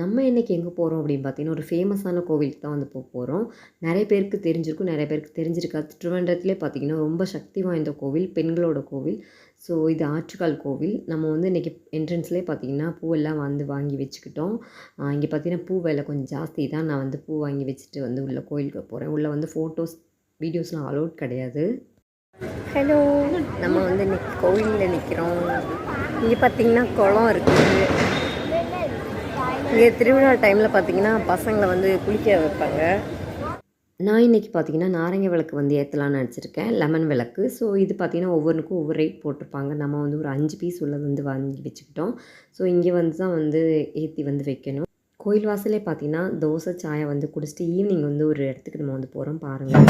நம்ம இன்றைக்கி எங்கே போகிறோம் அப்படின்னு பார்த்தீங்கன்னா ஒரு ஃபேமஸான கோவிலுக்கு தான் வந்து போக போகிறோம் நிறைய பேருக்கு தெரிஞ்சிருக்கும் நிறைய பேருக்கு தெரிஞ்சிருக்காது. திருவனந்தபுரத்துலேயே பார்த்தீங்கன்னா ரொம்ப சக்தி வாய்ந்த கோவில் பெண்களோட கோவில். ஸோ இது ஆற்றுக்கால் கோவில். நம்ம வந்து இன்றைக்கி என்ட்ரன்ஸ்லேயே பார்த்தீங்கன்னா பூவெல்லாம் வந்து வாங்கி வச்சுக்கிட்டோம். இங்கே பார்த்தீங்கன்னா பூ விலை கொஞ்சம் ஜாஸ்தி தான். நான் வந்து பூ வாங்கி வச்சுட்டு வந்து உள்ள கோயிலுக்கு போகிறேன் உள்ளே வந்து ஃபோட்டோஸ் வீடியோஸ்லாம் அலோட் கிடையாது. ஹலோ நம்ம வந்து இன்னைக்கு கோவிலில் நிற்கிறோம் இங்கே பார்த்தீங்கன்னா குளம் இருக்குது. இங்கே திருவிழா டைமில் பார்த்தீங்கன்னா பசங்களை வந்து குளிக்க வைப்பாங்க. நான் இன்றைக்கி பார்த்தீங்கன்னா நாரங்க விளக்கு வந்து ஏற்றலான்னு நினச்சிருக்கேன். லெமன் விளக்கு. ஸோ இது பார்த்திங்கன்னா ஒவ்வொன்றுக்கும் ஒவ்வொரு ரேட் போட்டிருப்பாங்க. நம்ம வந்து ஒரு அஞ்சு பீஸ் உள்ளது வந்து வாங்கி வச்சுக்கிட்டோம். ஸோ இங்கே வந்து தான் வந்து ஏற்றி வந்து வைக்கணும். கோயில் வாசலே பார்த்தீங்கன்னா தோசை சாயை வந்து குடிச்சிட்டு ஈவினிங் வந்து ஒரு இடத்துக்கு நம்ம வந்து போகிறோம் பாருங்கள்